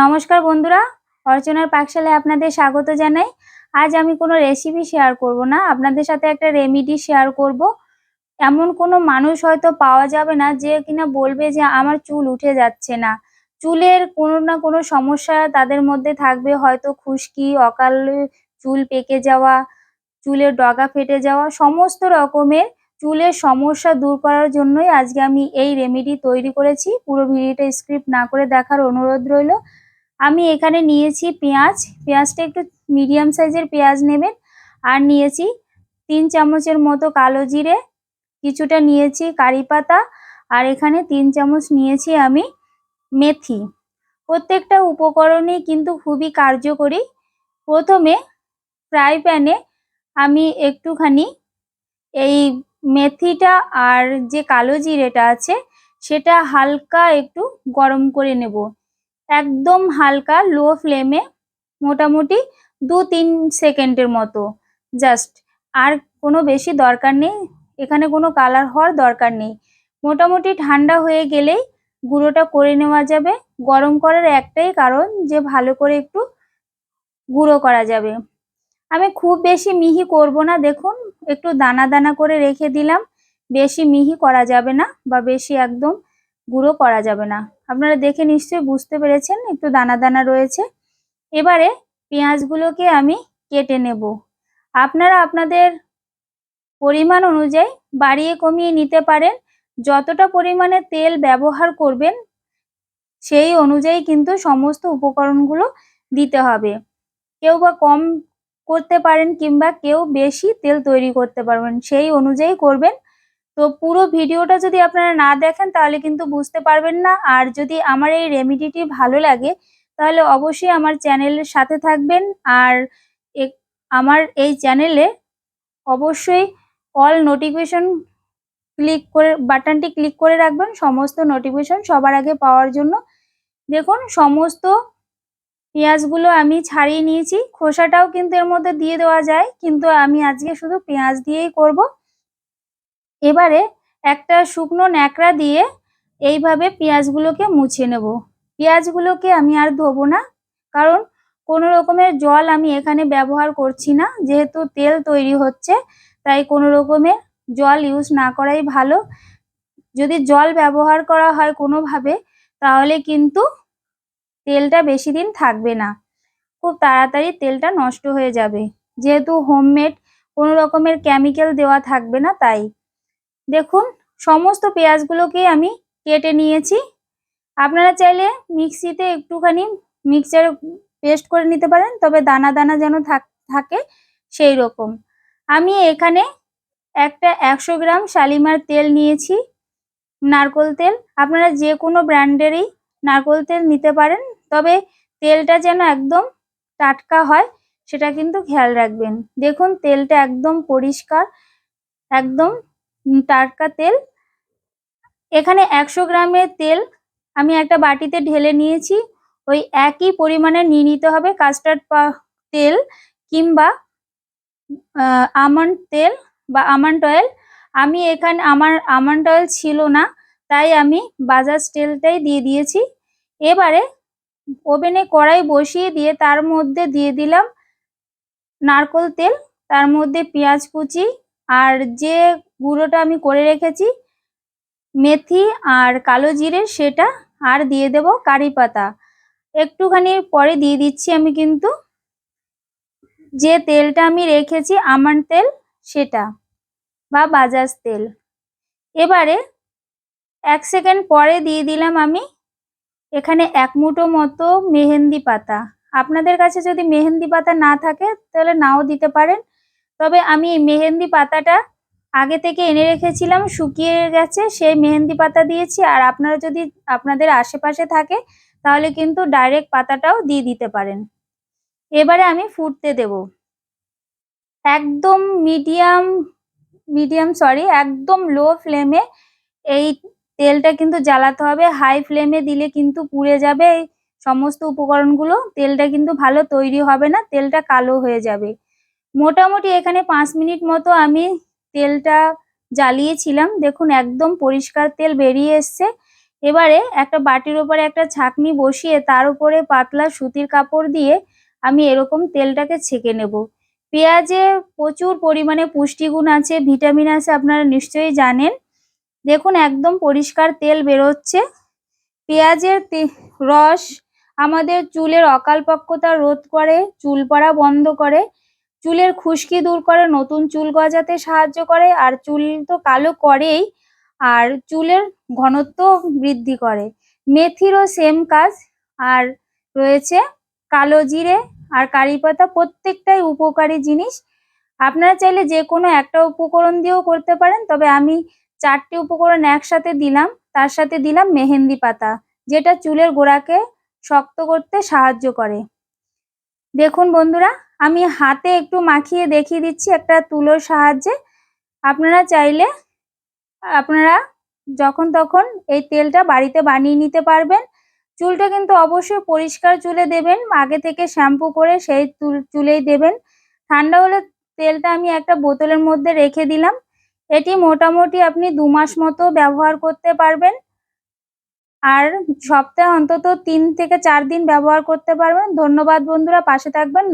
নমস্কার বন্ধুরা, অর্চনার পাকশালায় আপনাদের স্বাগত জানাই। আজ আমি কোনো রেসিপি শেয়ার করব না, আপনাদের সাথে একটা রেমিডি শেয়ার করব। এমন কোনো মানুষ হয়তো পাওয়া যাবে না যে কিনা বলবে যে আমার চুল উঠে যাচ্ছে না। চুলের কোনো না কোনো সমস্যা তাদের মধ্যে থাকবে, হয়তো খুশকি, অকালে চুল পেকে যাওয়া, চুলের ডগা ফেটে যাওয়া, সমস্ত রকমের চুলের সমস্যা দূর করার জন্যই আজকে আমি এই রেমেডি তৈরি করেছি। পুরো ভিডিওটা স্ক্রিপ্ট না করে দেখার অনুরোধ রইল। আমি এখানে নিয়েছি পেঁয়াজ। পেঁয়াজটা একটু মিডিয়াম সাইজের পেঁয়াজ নেবেন। আর নিয়েছি তিন চামচের মতো কালো জিরে। কিছুটা নিয়েছি কারি পাতা। আর এখানে তিন চামচ নিয়েছি আমি মেথি। প্রত্যেকটা উপকরণই কিন্তু খুবই কার্যকরী। প্রথমে ফ্রাই প্যানে আমি একটুখানি এই মেথিটা আর যে কালো জিরেটা আছে, সেটা হালকা একটু গরম করে নেব। একদম হালকা লো ফ্লেমে মোটামুটি দু তিন সেকেন্ডের মতো। জাস্ট। আর কোনো বেশি দরকার নেই। এখানে কোনো কালার হওয়ার দরকার নেই। মোটামুটি ঠান্ডা হয়ে গেলেই গুঁড়োটা করে নেওয়া যাবে। গরম করার একটাই কারণ যে ভালো করে একটু গুঁড়ো করা যাবে। আমি খুব বেশি মিহি করব না, দেখুন। একটু দানা দানা করে রেখে দিলাম। বেশি মিহি করা যাবে না বা বেশি একদম গুঁড়ো করা যাবে না। আপনারা দেখে নিশ্চয়ই বুঝতে পেরেছেন, একটু দানা দানা রয়েছে। এবারে পেঁয়াজগুলোকে আমি কেটে নেব। আপনারা আপনাদের পরিমাণ অনুযায়ী বাড়িয়ে কমিয়ে নিতে পারেন। যতটা পরিমাণে তেল ব্যবহার করবেন, সেই অনুযায়ী কিন্তু সমস্ত উপকরণগুলো দিতে হবে। কেউ বা কম করতে পারেন কিংবা কেউ বেশি তেল তৈরি করতে পারবেন, সেই অনুযায়ী করবেন। তো পুরো ভিডিওটা যদি আপনারা না দেখেন, তাহলে কিন্তু বুঝতে পারবেন না। আর যদি আমার এই রেমিডিটি ভালো লাগে, তাহলে অবশ্যই আমার চ্যানেলের সাথে থাকবেন। আর আমার এই চ্যানেলে অবশ্যই অল নোটিফিকেশন ক্লিক করে, বাটনটি ক্লিক করে রাখবেন। সমস্ত নোটিফিকেশন সবার আগে পাওয়ার জন্য। দেখুন, সমস্ত পেঁয়াজগুলো আমি ছাড়িয়ে নিয়েছি। খোসাটাও কিন্তু এর মধ্যে দিয়ে দেওয়া যায়, কিন্তু আমি আজকে শুধু পেঁয়াজ দিয়েই করব। এবারে একটা শুকনো ন্যাকড়া দিয়ে এইভাবে পেঁয়াজগুলোকে মুছে নেব। পেঁয়াজগুলোকে আমি আর ধোবো না, কারণ কোনো রকমের জল আমি এখানে ব্যবহার করছি না। যেহেতু তেল তৈরি হচ্ছে, তাই কোনো রকমের জল ইউজ না করাই ভালো। যদি জল ব্যবহার করা হয় কোনোভাবে, তাহলে কিন্তু তেলটা বেশি দিন থাকবে না। খুব তাড়াতাড়ি তেলটা নষ্ট হয়ে যাবে। যেহেতু হোমমেড কোনো রকমের কেমিক্যাল দেওয়া থাকবে না তাই। দেখুন, সমস্ত পেঁয়াজগুলোকে আমি কেটে নিয়েছি। আপনারা চাইলে মিক্সিতে একটুখানি মিক্সচার পেস্ট করে নিতে পারেন, তবে দানা দানা যেন থাকে সেই রকম। আমি এখানে একটা একশো গ্রাম শালিমার তেল নিয়েছি, নারকোল তেল। আপনারা যে কোনো ব্র্যান্ডেরই নারকোল তেল নিতে পারেন, তবে তেলটা যেন একদম টাটকা হয়, সেটা কিন্তু খেয়াল রাখবেন। দেখুন, তেলটা একদম পরিষ্কার, একদম টাটকা তেল। এখানে একশো গ্রামের তেল আমি একটা বাটিতে ঢেলে নিয়েছি। ওই একই পরিমাণে নিয়ে নিতে হবে কাস্টার্ড তেল কিংবা আমন্ড তেল বা আমন্ড অয়েল আমি এখানে আমার আমন্ড অয়েল ছিল না, তাই আমি বাজাজ তেলটাই দিয়ে দিয়েছি। এবারে ওভেনে কড়াই বসিয়ে দিয়ে তার মধ্যে দিয়ে দিলাম নারকোল তেল, তার মধ্যে পেঁয়াজ কুচি আর যে গুঁড়োটা আমি করে রেখেছি। মেথি আর কালো জিরে সেটা আর দিয়ে দেব কারি পাতা। একটুখানি পরে দিয়ে দিচ্ছি আমি কিন্তু। যে তেলটা আমি রেখেছি আমার তেল সেটা বা বাজাজ তেল। এবারে এক সেকেন্ড পরে দিয়ে দিলাম আমি এখানে এক মুঠো মতো মেহেন্দি পাতা। আপনাদের কাছে যদি মেহেন্দি পাতা না থাকে তাহলে নাও দিতে পারেন। তবে আমি মেহেন্দি পাতাটা আগে থেকে এনে রেখেছিলাম, শুকিয়ে গেছে, সেই মেহেন্দি পাতা দিয়েছি। আর আপনারা যদি আপনাদের আশেপাশে থাকে, তাহলে কিন্তু ডাইরেক্ট পাতাটাও দিয়ে দিতে পারেন। এবারে আমি ফুটতে দেব। একদম মিডিয়াম মিডিয়াম সরি একদম লো ফ্লেমে এই তেলটা কিন্তু জ্বালাতে হবে। হাই ফ্লেমে দিলে কিন্তু পুড়ে যাবে। এই সমস্ত উপকরণগুলো, তেলটা কিন্তু ভালো তৈরি হবে না, তেলটা কালো হয়ে যাবে। মোটামুটি এখানে পাঁচ মিনিট মতো আমি তেলটা জ্বালিয়েছিলাম। দেখুন, একদম পরিষ্কার তেল বেরিয়ে এসছে। এবারে একটা বাটির ওপরে একটা ছাঁকনি বসিয়ে তার উপরে পাতলা সুতির কাপড় দিয়ে আমি এরকম তেলটাকে ছেঁকে নেব। পেঁয়াজে প্রচুর পরিমাণে পুষ্টিগুণ আছে, ভিটামিন আছে, আপনারা নিশ্চয়ই জানেন। দেখুন, একদম পরিষ্কার তেল বেরোচ্ছে। পেঁয়াজের রস আমাদের চুলের অকালপক্কতা রোধ করে চুল পড়া বন্ধ করে। চুলের খুশকি দূর করে, নতুন চুল গজাতে সাহায্য করে, আর চুল তো কালো করেই, আর চুলের ঘনত্ব বৃদ্ধি করে। মেথিরও সেম কাজ, আর রয়েছে কালো জিরে আর কারি পাতা, প্রত্যেকটাই উপকারী জিনিস। আপনারা চাইলে যে কোনো একটা উপকরণ দিয়েও করতে পারেন, তবে আমি চারটি উপকরণ একসাথে দিলাম। তার সাথে দিলাম মেহেন্দি পাতা, যেটা চুলের গোড়াকে শক্ত করতে সাহায্য করে। দেখুন বন্ধুরা আমি হাতে একটু মাখিয়ে দেখিয়ে দিচ্ছি একটা তুলোর সাহায্যে। আপনারা চাইলে, আপনারা যখন তখন এই তেলটা বাড়িতে বানিয়ে নিতে পারবেন। চুলটা কিন্তু অবশ্যই পরিষ্কার চুলে দেবেন, আগে থেকে শ্যাম্পু করে সেই চুল, চুলেই দেবেন। ঠান্ডা হলে তেলটা আমি একটা বোতলের মধ্যে রেখে দিলাম। এটি মোটামুটি আপনি দু মাস মতো ব্যবহার করতে পারবেন। আর সপ্তাহে অন্তত তিন থেকে চার দিন ব্যবহার করতে পারবেন। ধন্যবাদ বন্ধুরা, পাশে থাকবেন।